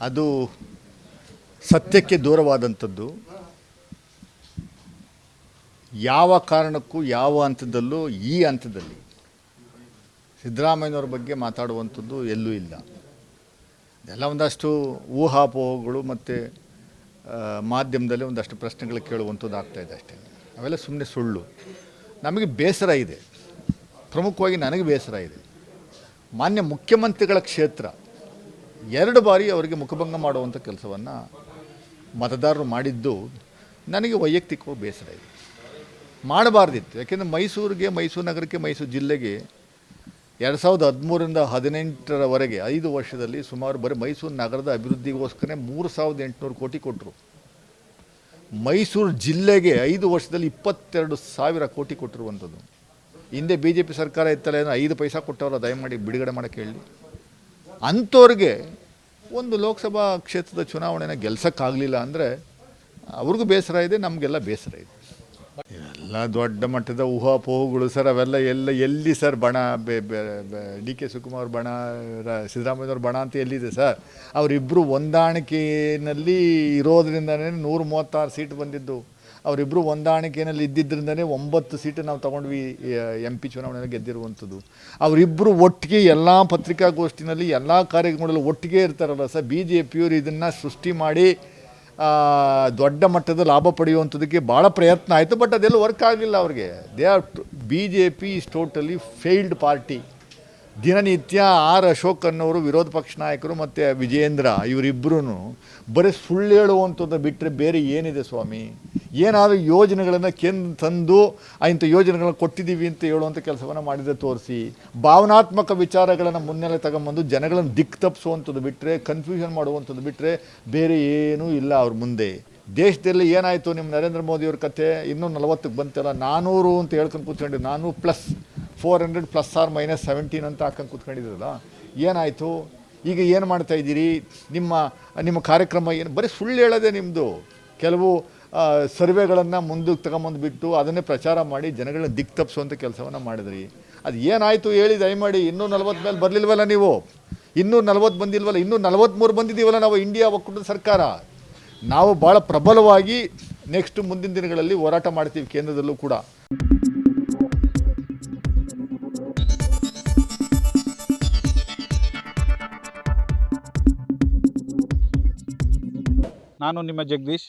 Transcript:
ಅದು ಸತ್ಯಕ್ಕೆ ದೂರವಾದಂಥದ್ದು. ಯಾವ ಕಾರಣಕ್ಕೂ ಯಾವ ಹಂತದಲ್ಲೂ ಈ ಹಂತದಲ್ಲಿ ಸಿದ್ದರಾಮಯ್ಯನವ್ರ ಬಗ್ಗೆ ಮಾತಾಡುವಂಥದ್ದು ಎಲ್ಲೂ ಇಲ್ಲ. ಎಲ್ಲ ಒಂದಷ್ಟು ಊಹಾಪೋಹಗಳು ಮತ್ತು ಮಾಧ್ಯಮದಲ್ಲಿ ಒಂದಷ್ಟು ಪ್ರಶ್ನೆಗಳು ಕೇಳುವಂಥದ್ದು ಆಗ್ತಾಯಿದೆ ಅಷ್ಟೇ. ಅವೆಲ್ಲ ಸುಮ್ಮನೆ ಸುಳ್ಳು. ನಮಗೆ ಬೇಸರ ಇದೆ. ಪ್ರಮುಖವಾಗಿ ನನಗೆ ಬೇಸರ ಇದೆ. ಮಾನ್ಯ ಮುಖ್ಯಮಂತ್ರಿಗಳ ಕ್ಷೇತ್ರ ಎರಡು ಬಾರಿ ಅವರಿಗೆ ಮುಖಭಂಗ ಮಾಡುವಂಥ ಕೆಲಸವನ್ನು ಮತದಾರರು ಮಾಡಿದ್ದು ನನಗೆ ವೈಯಕ್ತಿಕವಾಗಿ ಬೇಸರ ಇದೆ. ಮಾಡಬಾರ್ದಿತ್ತು. ಯಾಕೆಂದರೆ ಮೈಸೂರಿಗೆ, ಮೈಸೂರು ನಗರಕ್ಕೆ, ಮೈಸೂರು ಜಿಲ್ಲೆಗೆ ಎರಡು ಸಾವಿರದ ಹದಿಮೂರರಿಂದ ಹದಿನೆಂಟರವರೆಗೆ ಐದು ವರ್ಷದಲ್ಲಿ ಸುಮಾರು ಬರೀ ಮೈಸೂರು ನಗರದ ಅಭಿವೃದ್ಧಿಗೋಸ್ಕರ ಮೂರು ಸಾವಿರದ ಎಂಟುನೂರು ಕೋಟಿ ಕೊಟ್ಟರು ಮೈಸೂರು ಜಿಲ್ಲೆಗೆ ಐದು ವರ್ಷದಲ್ಲಿ ಇಪ್ಪತ್ತೆರಡು ಸಾವಿರ ಕೋಟಿ ಕೊಟ್ಟಿರುವಂಥದ್ದು. ಹಿಂದೆ ಬಿ ಜೆ ಪಿ ಸರ್ಕಾರ ಇತ್ತಲ್ಲ ಐದು ಪೈಸಾ ಕೊಟ್ಟವರು, ದಯಮಾಡಿ ಬಿಡುಗಡೆ ಮಾಡೋಕ್ಕೆ ಹೇಳಿ. ಅಂಥವ್ರಿಗೆ ಒಂದು ಲೋಕಸಭಾ ಕ್ಷೇತ್ರದ ಚುನಾವಣೆನ ಗೆಲ್ಸೋಕ್ಕಾಗಲಿಲ್ಲ ಅಂದರೆ ಅವ್ರಿಗೂ ಬೇಸರ ಇದೆ, ನಮಗೆಲ್ಲ ಬೇಸರ ಇದೆ. ಎಲ್ಲ ದೊಡ್ಡ ಮಟ್ಟದ ಊಹಾಪೋಹಗಳು ಸರ್, ಅವೆಲ್ಲ ಎಲ್ಲ ಎಲ್ಲಿ ಸರ್ ಬಣ? ಡಿ ಕೆ ಶಿವಕುಮಾರ್ ಬಣ ಸಿದ್ದರಾಮಯ್ಯವ್ರ ಬಣ ಅಂತ ಎಲ್ಲಿದೆ ಸರ್? ಅವರಿಬ್ಬರು ಹೊಂದಾಣಿಕೆಯಲ್ಲಿ ಇರೋದ್ರಿಂದನೇ ನೂರ ಮೂವತ್ತಾರು ಸೀಟ್ ಬಂದಿದ್ದು. ಅವರಿಬ್ಬರು ಹೊಂದಾಣಿಕೆಯಲ್ಲಿ ಇದ್ದಿದ್ದರಿಂದನೇ ಒಂಬತ್ತು ಸೀಟು ನಾವು ತೊಗೊಂಡ್ವಿ ಎಂ ಪಿ ಚುನಾವಣೆಯಲ್ಲಿ ಗೆದ್ದಿರುವಂಥದ್ದು. ಅವರಿಬ್ಬರು ಒಟ್ಟಿಗೆ ಎಲ್ಲ ಪತ್ರಿಕಾಗೋಷ್ಠಿನಲ್ಲಿ, ಎಲ್ಲ ಕಾರ್ಯಕ್ರಮಗಳಲ್ಲಿ ಒಟ್ಟಿಗೆ ಇರ್ತಾರಲ್ಲ ಸರ್ ಬಿ ಜೆ ಪಿಯವರು ಇದನ್ನು ಸೃಷ್ಟಿ ಮಾಡಿ ದೊಡ್ಡ ಮಟ್ಟದ ಲಾಭ ಪಡೆಯುವಂಥದ್ದಕ್ಕೆ ಭಾಳ ಪ್ರಯತ್ನ ಆಯಿತು, ಬಟ್ ಅದೆಲ್ಲ ವರ್ಕ್ ಆಗಲಿಲ್ಲ ಅವ್ರಿಗೆ. They are B J P is totally failed party. ದಿನನಿತ್ಯ ಆರ್ ಅಶೋಕ್ ಅನ್ನೋರು, ವಿರೋಧ ಪಕ್ಷ ನಾಯಕರು ಮತ್ತು ವಿಜಯೇಂದ್ರ ಇವರಿಬ್ಬರೂ ಬರೀ ಸುಳ್ಳು ಹೇಳುವಂಥದ್ದು ಬಿಟ್ಟರೆ ಬೇರೆ ಏನಿದೆ ಸ್ವಾಮಿ? ಏನಾದರೂ ಯೋಜನೆಗಳನ್ನು ಕೇಂದ್ರ ತಂದು ಇಂಥ ಯೋಜನೆಗಳನ್ನ ಕೊಟ್ಟಿದ್ದೀವಿ ಅಂತ ಹೇಳುವಂಥ ಕೆಲಸವನ್ನು ಮಾಡಿದರೆ ತೋರಿಸಿ. ಭಾವನಾತ್ಮಕ ವಿಚಾರಗಳನ್ನು ಮುನ್ನೆಲೆ ತಗೊಂಬಂದು ಜನಗಳನ್ನು ದಿಕ್ಕು ತಪ್ಪಿಸುವಂಥದ್ದು ಬಿಟ್ಟರೆ ಕನ್ಫ್ಯೂಷನ್ ಮಾಡುವಂಥದ್ದು ಬಿಟ್ಟರೆ ಬೇರೆ ಏನೂ ಇಲ್ಲ ಅವ್ರ ಮುಂದೆ. ದೇಶದಲ್ಲಿ ಏನಾಯಿತು ನಿಮ್ಮ ನರೇಂದ್ರ ಮೋದಿಯವ್ರ ಕತೆ ಇನ್ನೂ ನಲವತ್ತಕ್ಕೆ ಬಂತಲ್ಲ ನಾನ್ನೂರು ಅಂತ ಹೇಳ್ಕೊಂಡು ಕೂತ್ಕೊಂಡಿದ್ದೆ. ನಾನು plus four hundred plus R minus seventeen ಅಂತ ಹಾಕೊಂಡು ಕೂತ್ಕೊಂಡಿದ್ರಲ್ಲ, ಏನಾಯಿತು? ಈಗ ಏನು ಮಾಡ್ತಾಯಿದ್ದೀರಿ ನಿಮ್ಮ ನಿಮ್ಮ ಕಾರ್ಯಕ್ರಮ ಏನು? ಬರೀ ಸುಳ್ಳು ಹೇಳೋದೇ ನಿಮ್ಮದು ಕೆಲವು ಸರ್ವೆಗಳನ್ನು ಮುಂದಕ್ಕೆ ತಗೊಂಬಂದು ಬಿಟ್ಟು ಅದನ್ನೇ ಪ್ರಚಾರ ಮಾಡಿ ಜನಗಳನ್ನ ದಿಕ್ಕು ತಪ್ಪಿಸುವಂಥ ಕೆಲಸವನ್ನು ಮಾಡಿದ್ರಿ. ಅದು ಏನಾಯಿತು ಹೇಳಿ ದಯಮಾಡಿ, ಇನ್ನೂ ನಲ್ವತ್ತು ಮೇಲೆ ಬರಲಿಲ್ವಲ್ಲ ನೀವು? ಇನ್ನೂ ನಲ್ವತ್ತು ಬಂದಿಲ್ವಲ್ಲ? ಇನ್ನೂ ನಲ್ವತ್ತ್ಮೂರು ಬಂದಿದ್ದೀವಲ್ಲ ನಾವು ಇಂಡಿಯಾ ಒಕ್ಕೂಟದ ಸರ್ಕಾರ? ನಾವು ಭಾಳ ಪ್ರಬಲವಾಗಿ ನೆಕ್ಸ್ಟ್ ಮುಂದಿನ ದಿನಗಳಲ್ಲಿ ಹೋರಾಟ ಮಾಡ್ತೀವಿ ಕೇಂದ್ರದಲ್ಲೂ ಕೂಡ. ನಾನು ನಿಮ್ಮ ಜಗದೀಶ್.